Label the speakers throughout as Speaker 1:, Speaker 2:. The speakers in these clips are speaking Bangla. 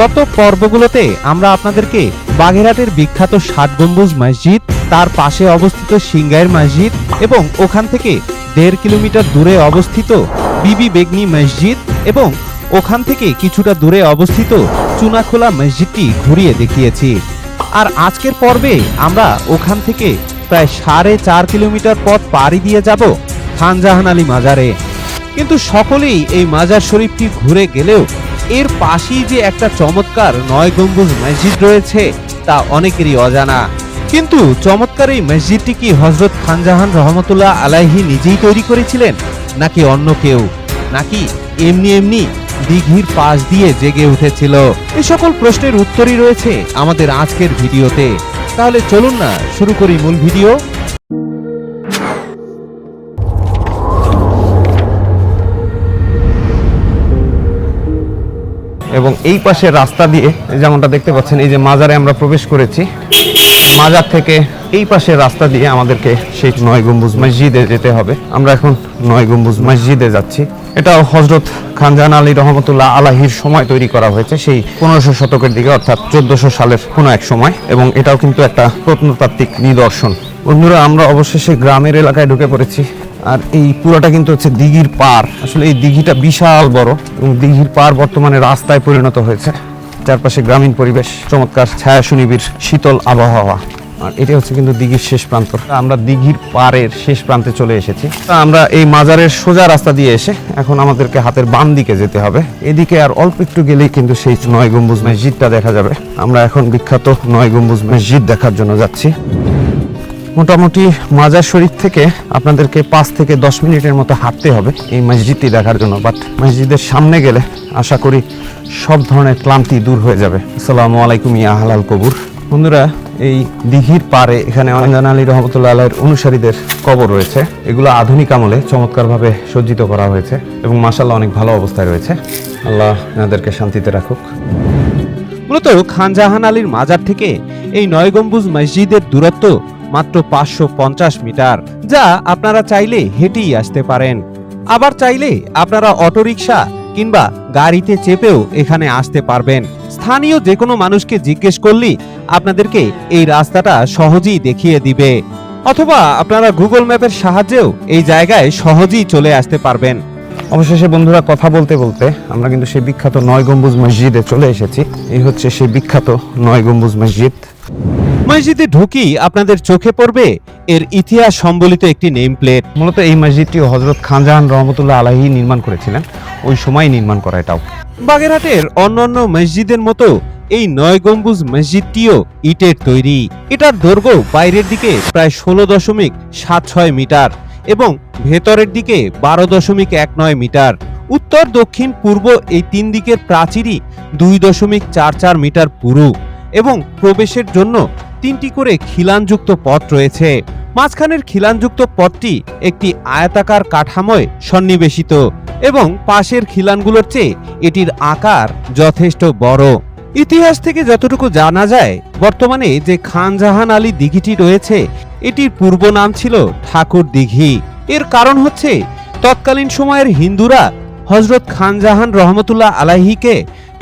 Speaker 1: গত পর্বগুলোতে আমরা আপনাদেরকে বাগেরহাটের বিখ্যাত ষাট গম্বুজ মসজিদ, তার পাশে অবস্থিত সিংগাইর মসজিদ এবং ওখান থেকে দেড় কিলোমিটার দূরে অবস্থিত বিবি বেগনি মসজিদ এবং ওখান থেকে কিছুটা দূরে অবস্থিত চুনাখোলা মসজিদটি ঘুরিয়ে দেখিয়েছি। আর আজকের পর্বে আমরা ওখান থেকে প্রায় সাড়ে চার কিলোমিটার পথ পাড়ি দিয়ে যাব খানজাহান আলী মাজারে। কিন্তু সকলেই এই মাজার শরীফটি ঘুরে গেলেও এর পাশেই যে একটা চমৎকার নয় গম্বুজ মসজিদ রয়েছে, তা অনেকেরই অজানা। কিন্তু চমৎকার এই মসজিদটি কি হজরত খানজাহান রহমতুল্লাহ আলাইহি নিজেই তৈরি করেছিলেন, নাকি অন্য কেউ? নাকি এমনি এমনি দিঘির পাশ দিয়ে জেগে উঠেছিল? এ সকল প্রশ্নের উত্তরই রয়েছে আমাদের আজকের ভিডিওতে। তাহলে চলুন না, শুরু করি মূল ভিডিও।
Speaker 2: এবং এই পাশে রাস্তা দিয়ে যেমনটা দেখতে পাচ্ছেন, এই যে মাজারে আমরা প্রবেশ করেছি। মাজার থেকে এই পাশে রাস্তা দিয়ে আমাদেরকে সেই নয় গম্বুজ মসজিদে যেতে হবে। আমরা এখন নয় গম্বুজ মসজিদে যাচ্ছি। এটা হজরত খানজাহান আলী রহমতুল্লাহ আলাহির সময় তৈরি করা হয়েছে, সেই পনেরোশো শতকের দিকে, অর্থাৎ চোদ্দশো সালের কোনো এক সময়। এবং এটাও কিন্তু একটা প্রত্নতাত্ত্বিক নিদর্শন। বন্ধুরা, আমরা অবশেষে গ্রামের এলাকায় ঢুকে পড়েছি। আর এই পুরোটা কিন্তু হচ্ছে দিঘির পার। আসলে এই দিঘিটা বিশাল বড় এবং দিঘির পার বর্তমানে রাস্তায় পরিণত হয়েছে। চারপাশে গ্রামীণ পরিবেশ, চমৎকার ছায়া সুনিবিড় শীতল আবহাওয়া। আর এটা হচ্ছে কিন্তু দিঘির শেষ প্রান্ত। আমরা দিঘির পাড়ের শেষ প্রান্তে চলে এসেছি। আমরা এই মাজারের সোজা রাস্তা দিয়ে এসে এখন আমাদেরকে হাতের বাম দিকে যেতে হবে। এদিকে আর অল্প একটু গেলেই কিন্তু সেই নয় গম্বুজ মসজিদটা দেখা যাবে। আমরা এখন বিখ্যাত নয় গম্বুজ মসজিদ দেখার জন্য যাচ্ছি। মোটামুটি মাজার শরীফ থেকে আপনাদেরকে পাঁচ থেকে দশ মিনিটের মতো হাঁটতে হবে এই মসজিদটি দেখার জন্য। বাট মসজিদের সামনে গেলে আশা করি সব ধরনের ক্লান্তি দূর হয়ে যাবে। আসসালামু আলাইকুম, ইয়া হালাল কবুর। বন্ধুরা, এই দিঘির পারে এখানে অঞ্জন আলী রহমতুল্লাহ আলাইয়ের অনুসারীদের কবর রয়েছে। এগুলো আধুনিক আমলে চমৎকারভাবে সজ্জিত করা হয়েছে এবং মাসাল্লাহ অনেক ভালো অবস্থায় রয়েছে। আল্লাহ এনাদেরকে শান্তিতে রাখুক।
Speaker 1: মূলত খানজাহান আলীর মাজার থেকে এই নয় গম্বুজ মসজিদের দূরত্ব মাত্র পাঁচশো পঞ্চাশ মিটার, যা আপনারা চাইলে হেঁটেই আসতে পারেন। আবার চাইলে আপনারা অটোরিকশা কিংবা গাড়িতে চেপেও এখানে আসতে পারবেন। স্থানীয় যে কোনো মানুষকে জিজ্ঞেস করলেই আপনাদেরকে এই রাস্তাটা সহজেই দেখিয়ে দিবে। অথবা আপনারা গুগল ম্যাপের সাহায্যেও এই জায়গায় সহজেই চলে আসতে পারবেন।
Speaker 2: অবশেষে বন্ধুরা কথা বলতে বলতে আমরা কিন্তু সেই বিখ্যাত নয় গম্বুজ মসজিদে চলে এসেছি। এই হচ্ছে সেই বিখ্যাত নয় গম্বুজ মসজিদ।
Speaker 1: মসজিদে ঢুকি আপনাদের চোখে পড়বে এর ইতিহাস সম্বলিত একটি নেম প্লেট
Speaker 2: মূলত এই মসজিদটি হজরত খানজাহান রহমতুল্লাহ আলাহি নির্মাণ করেছিলেন। ওই সময় নির্মাণ করা এটাও।
Speaker 1: বাগেরহাটের অন্যান্য মসজিদের মতো এই নয় গম্বুজ মসজিদটিও ইটের তৈরি। এটার দৈর্ঘ্য বাইরের দিকে প্রায় ষোলো দশমিক সাত ছয় মিটার। এবং ভেতরের দিকে বারো দশমিক এক নয় মিটার। উত্তর, দক্ষিণ, পূর্ব এই তিন দিকের প্রাচীরই দুই দশমিক চার চার মিটার পুরু এবং প্রবেশের জন্য তিনটি করে খিলানযুক্ত পথ রয়েছে। মাঝখানের খিলানযুক্ত পথটি একটি আয়তাকার কাঠামোয় সন্নিবেশিত এবং পাশের খিলানগুলোর চেয়ে এটির আকার যথেষ্ট বড়। ইতিহাস থেকে যতটুকু জানা যায়, বর্তমানে যে খানজাহান আলী দিঘিটি রয়েছে, এটির পূর্ব নাম ছিল ঠাকুর দিঘি। এর কারণ হচ্ছে, তৎকালীন সময়ের হিন্দুরা হজরত খানজাহান রহমতুল্লাহ আলাহিকে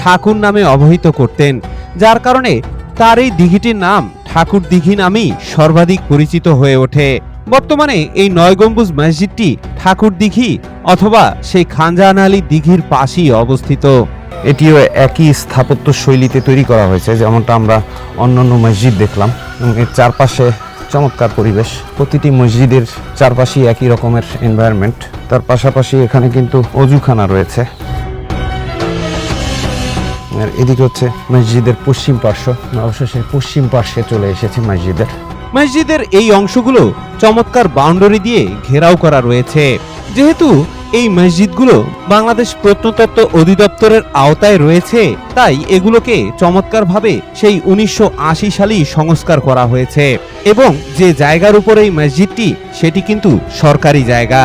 Speaker 1: ঠাকুর নামে অবহিত করতেন, যার কারণে তার এই দিঘিটির নাম ঠাকুর দিঘি নামেই সর্বাধিক পরিচিত হয়ে ওঠে। বর্তমানে এই নয় গম্বুজ মসজিদটি ঠাকুর দিঘি অথবা সেই খানজাহান আলী দিঘির পাশেই অবস্থিত।
Speaker 2: এটিও একই স্থাপত্য শৈলীতে তৈরি করা হয়েছে, যেমনটা আমরা অন্যান্য মসজিদ দেখলাম। এবং এর চারপাশে চমৎকার পরিবেশ। প্রতিটি মসজিদের চারপাশেই একই রকমের এনভায়রনমেন্ট তার পাশাপাশি এখানে কিন্তু অজুখানা রয়েছে। আর এদিকে হচ্ছে মসজিদের পশ্চিম পার্শ্ব। অবশেষে পশ্চিম পার্শ্বে চলে এসেছি মসজিদের।
Speaker 1: মসজিদের এই অংশগুলো চমৎকার বাউন্ডারি দিয়ে ঘেরাও করা রয়েছে। যেহেতু এই মসজিদগুলো বাংলাদেশ প্রত্নতত্ত্ব অধিদপ্তরের আওতায় রয়েছে, তাই এগুলোকে চমৎকারভাবে সেই উনিশশো আশি সালেই সংস্কার করা হয়েছে। এবং যে জায়গার উপর এই মসজিদটি, সেটি কিন্তু সরকারি জায়গা।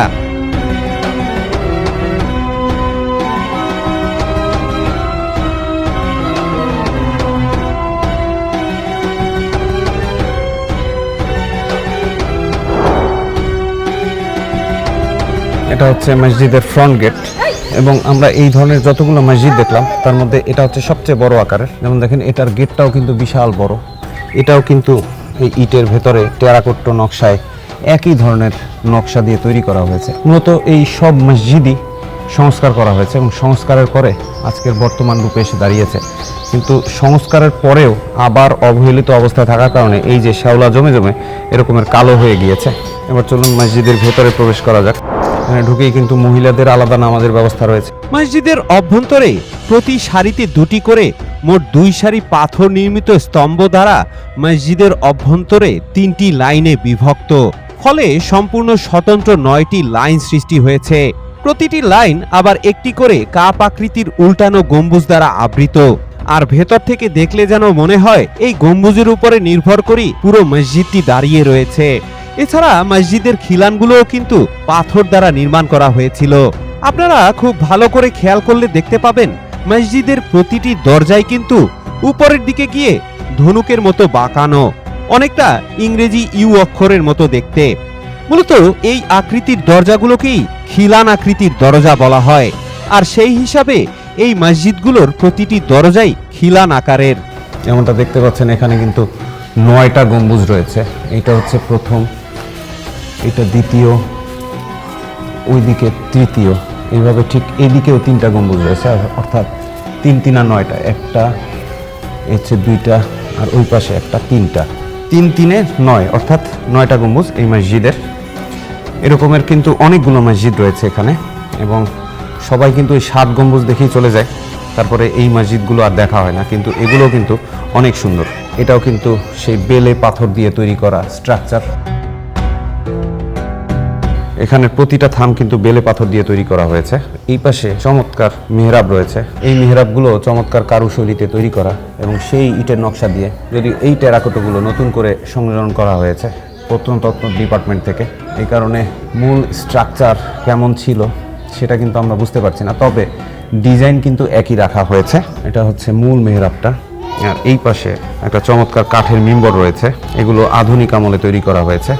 Speaker 2: এটা হচ্ছে মসজিদের ফ্রন্ট গেট এবং আমরা এই ধরনের যতগুলো মসজিদ দেখলাম, তার মধ্যে এটা হচ্ছে সবচেয়ে বড় আকারের। যেমন দেখেন, এটার গেটটাও কিন্তু বিশাল বড়। এটাও কিন্তু এই ইটের ভেতরে টেরাকোট্ট নকশায় একই ধরনের নকশা দিয়ে তৈরি করা হয়েছে। মূলত এই সব মসজিদই সংস্কার করা হয়েছে এবং সংস্কারের পরে আজকের বর্তমান রূপে এসে দাঁড়িয়েছে। কিন্তু সংস্কারের পরেও আবার অবহেলিত অবস্থায় থাকার কারণে এই যে শ্যাওলা জমে জমে এরকমের কালো হয়ে গিয়েছে। এবার চলুন মসজিদের ভেতরে প্রবেশ করা যাক। ঢুকেই কিন্তু মহিলাদের আলাদা নামাজের ব্যবস্থা রয়েছে।
Speaker 1: মসজিদের অভ্যন্তরে প্রতি সারিতে দুটি করে মোট দুই সারি পাথর নির্মিত স্তম্ভ দ্বারা মসজিদের অভ্যন্তরে তিনটি লাইনে বিভক্ত। ফলে সম্পূর্ণ স্বতন্ত্র নয়টি লাইন সৃষ্টি হয়েছে। প্রতিটি লাইন আবার একটি করে কাপ আকৃতির উল্টানো গম্বুজ দ্বারা আবৃত। আর ভেতর থেকে দেখলে যেন মনে হয়, এই গম্বুজের উপরে নির্ভর করেই পুরো মসজিদটি দাঁড়িয়ে রয়েছে। এছাড়া মসজিদের খিলানগুলোও কিন্তু পাথর দ্বারা নির্মাণ করা হয়েছিল। আপনারা খুব ভালো করে খেয়াল করলে দেখতে পাবেন, মসজিদের প্রতিটি দরজায় কিন্তু উপরের দিকে গিয়ে ধনুকের মতো বাঁকানো, অনেকটা ইংরেজি ইউ অক্ষরের মতো দেখতে। মূলত এই আকৃতির দরজাগুলোকেই খিলান আকৃতির দরজা বলা হয়, আর সেই হিসাবে এই মসজিদগুলোর প্রতিটি দরজাই খিলান আকারের।
Speaker 2: যেমনটা দেখতে পাচ্ছেন, এখানে কিন্তু নয়টা গম্বুজ রয়েছে, এটা হচ্ছে প্রথম। এটা দ্বিতীয়, ওইদিকে তৃতীয়। এইভাবে ঠিক এদিকেও তিনটা গম্বুজ রয়েছে অর্থাৎ তিন তিন নয়টা। একটা হচ্ছে দুইটা, আর ওই পাশে একটা তিনটা। তিন, তিনে নয়, অর্থাৎ নয়টা গম্বুজ এই মসজিদের। এরকমের কিন্তু অনেকগুলো মসজিদ রয়েছে এখানে, এবং সবাই কিন্তু এই সাত গম্বুজ দেখেই চলে যায়। তারপরে এই মসজিদগুলো আর দেখা হয় না, কিন্তু এগুলো কিন্তু অনেক সুন্দর। এটাও কিন্তু সেই বেলে পাথর দিয়ে তৈরি করা স্ট্রাকচার এখানের প্রতিটা থাম কিন্তু বেলে পাথর দিয়ে তৈরি করা হয়েছে। এই পাশে চমৎকার মেহরাব রয়েছে। এই মেহরাবগুলো চমৎকার কারুশৈলীতে তৈরি করা এবং সেই ইটের নকশা দিয়ে যদি এই টেরাকোটোগুলো নতুন করে সংযোজন করা হয়েছে প্রত্নতত্ত্ব ডিপার্টমেন্ট থেকে। এই কারণে মূল স্ট্রাকচার কেমন ছিল সেটা কিন্তু আমরা বুঝতে পারছি না। তবে ডিজাইন কিন্তু একই রাখা হয়েছে। এটা হচ্ছে মূল মেহরাবটা। আর এই পাশে একটা চমৎকার কাঠের মিম্বর রয়েছে। এগুলো আধুনিক আমলে তৈরি করা হয়েছে।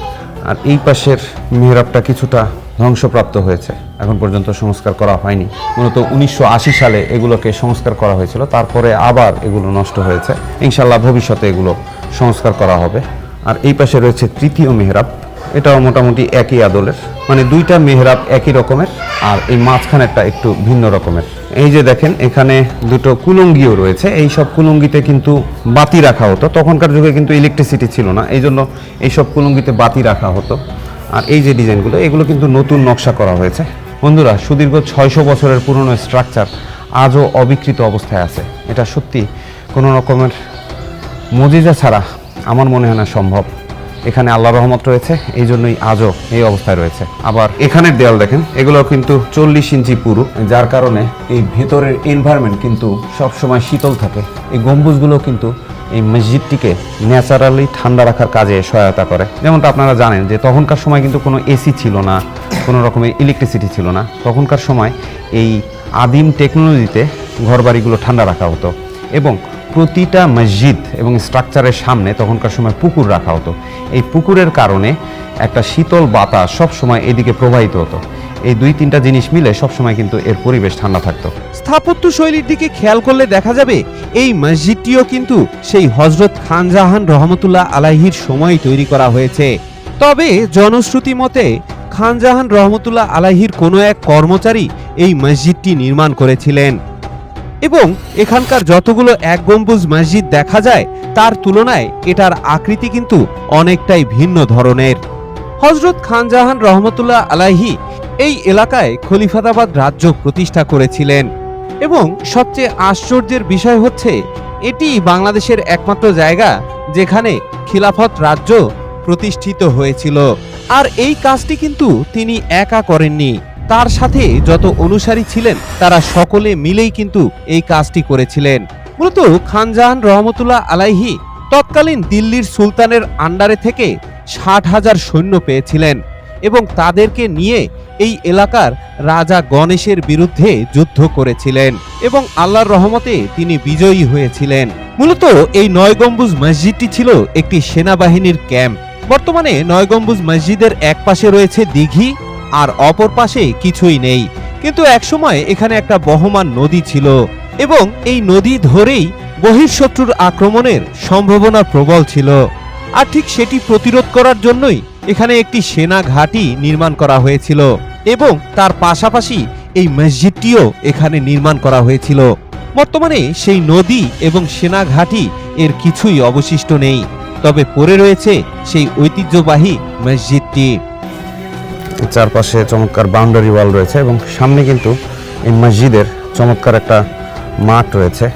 Speaker 2: আর এই পাশের মেহরাবটা কিছুটা ধ্বংসপ্রাপ্ত হয়েছে। এখন পর্যন্ত সংস্কার করা হয়নি। মূলত উনিশশো আশি সালে এগুলোকে সংস্কার করা হয়েছিল। তারপরে আবার এগুলো নষ্ট হয়েছে। ইনশাল্লাহ ভবিষ্যতে এগুলো সংস্কার করা হবে। আর এই পাশে রয়েছে তৃতীয় মেহরাব। এটাও মোটামুটি একই আদলের। মানে দুইটা মেহরাব একই রকমের, আর এই মাঝখানেরটা একটু ভিন্ন রকমের। এই যে দেখেন, এখানে দুটো কুলঙ্গিও রয়েছে। এই সব কুলঙ্গিতে কিন্তু বাতি রাখা হতো। তখনকার যুগে কিন্তু ইলেকট্রিসিটি ছিল না। এই জন্য এই সব কুলঙ্গিতে বাতি রাখা হতো। আর এই যে ডিজাইনগুলো, এগুলো কিন্তু নতুন নকশা করা হয়েছে। বন্ধুরা, সুদীর্ঘ ছয়শো বছরের পুরনো স্ট্রাকচার আজও অবিকৃত অবস্থায় আছে। এটা সত্যি কোনো রকমের মজিজা ছাড়া আমার মনে হয় না সম্ভব। এখানে আল্লাহ রহমত রয়েছে এই জন্যই আজও এই অবস্থায় রয়েছে। আবার এখানের দেয়াল দেখেন এগুলো কিন্তু চল্লিশ ইঞ্চি পুরু, যার কারণে এই ভেতরের এনভায়রনমেন্ট কিন্তু সবসময় শীতল থাকে। এই গম্বুজগুলো কিন্তু এই মসজিদটিকে ন্যাচারালি ঠান্ডা রাখার কাজে সহায়তা করে। যেমনটা আপনারা জানেন যে তখনকার সময় কিন্তু কোনো এসি ছিল না, কোনো রকমের ইলেকট্রিসিটি ছিল না। তখনকার সময় এই আদিম টেকনোলজিতে ঘরবাড়িগুলো ঠান্ডা রাখা হতো। এবং প্রতিটা মসজিদ এবং স্ট্রাকচারের সামনে তখনকার সময় পুকুর রাখা হতো। এই পুকুরের কারণে একটা শীতল বাতাস সবসময় এদিকে প্রবাহিত হতো। এই দুই তিনটা জিনিস মিলে সবসময় কিন্তু এর পরিবেশ ঠান্ডা থাকতো।
Speaker 1: স্থাপত্য শৈলীর দিকে খেয়াল করলে দেখা যাবে এই মসজিদটিও কিন্তু সেই হজরত খানজাহান রহমতুল্লাহ আলাহির সময় তৈরি করা হয়েছে। তবে জনশ্রুতি মতে খানজাহান রহমতুল্লাহ আলাহির কোনো এক কর্মচারী এই মসজিদটি নির্মাণ করেছিলেন। এবং এখানকার যতগুলো এক গম্বুজ মসজিদ দেখা যায়, তার তুলনায় এটার আকৃতি কিন্তু অনেকটাই ভিন্ন ধরনের। হজরত খানজাহান রহমতুল্লাহ আলাহি এই এলাকায় খলিফাতাবাদ রাজ্য প্রতিষ্ঠা করেছিলেন। এবং সবচেয়ে আশ্চর্যের বিষয় হচ্ছে, এটি বাংলাদেশের একমাত্র জায়গা যেখানে খিলাফত রাজ্য প্রতিষ্ঠিত হয়েছিল। আর এই কাজটি কিন্তু তিনি একা করেননি। তার সাথে যত অনুসারী ছিলেন, তারা সকলে মিলেই কিন্তু এই কাজটি করেছিলেন। মূলত খানজাহান রহমতুল্লাহ আলাইহি তৎকালীন দিল্লির সুলতানের আন্ডারে থেকে ষাট হাজার সৈন্য পেয়েছিলেন এবং তাদেরকে নিয়ে এই এলাকার রাজা গণেশের বিরুদ্ধে যুদ্ধ করেছিলেন এবং আল্লাহর রহমতে তিনি বিজয়ী হয়েছিলেন। মূলত এই নয় গম্বুজ মসজিদটি ছিল একটি সেনাবাহিনীর ক্যাম্প। বর্তমানে নয় গম্বুজ মসজিদের এক পাশে রয়েছে দিঘি আর অপর পাশে কিছুই নেই। কিন্তু একসময় এখানে একটা বহমান নদী ছিল এবং এই নদী ধরেই বহির্শত্রুর আক্রমণের সম্ভাবনা প্রবল ছিল। আর ঠিক সেটি প্রতিরোধ করার জন্যই এখানে একটি সেনা ঘাঁটি নির্মাণ করা হয়েছিল এবং তার পাশাপাশি এই মসজিদটিও এখানে নির্মাণ করা হয়েছিল। বর্তমানে সেই নদী এবং সেনা ঘাঁটি এর কিছুই অবশিষ্ট নেই। তবে পড়ে রয়েছে সেই ঐতিহ্যবাহী মসজিদটি।
Speaker 2: চারপাশে চমৎকার বাউন্ডারি ওয়াল রয়েছে এবং সামনে কিন্তু এই মসজিদের চমৎকার একটা মাঠ রয়েছে।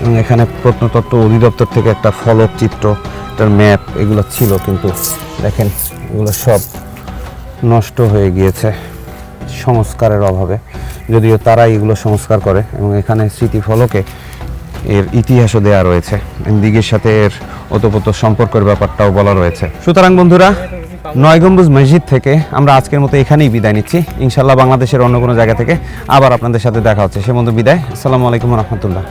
Speaker 2: এবং এখানে প্রত্নতত্ত্ব অধিদপ্তর থেকে একটা ফলক চিত্র এটার ম্যাপ এগুলো ছিল কিন্তু দেখেন, এগুলো সব নষ্ট হয়ে গিয়েছে সংস্কারের অভাবে। যদিও তারাই এগুলো সংস্কার করে এবং এখানে স্মৃতি ফলকে এর ইতিহাসও দেওয়া রয়েছে। দিঘির সাথে এর ওতপ্রোত সম্পর্কের ব্যাপারটাও বলা রয়েছে। সুতরাং বন্ধুরা নয় গম্বুজ মসজিদ থেকে আমরা আজকের মতো এখানেই বিদায় নিচ্ছি। ইনশাল্লাহ বাংলাদেশের অন্য কোনো জায়গা থেকে আবার আপনাদের সাথে দেখা হচ্ছে। সে মতো বিদায়। আসসালামু আলাইকুম রহমতুল্লাহ।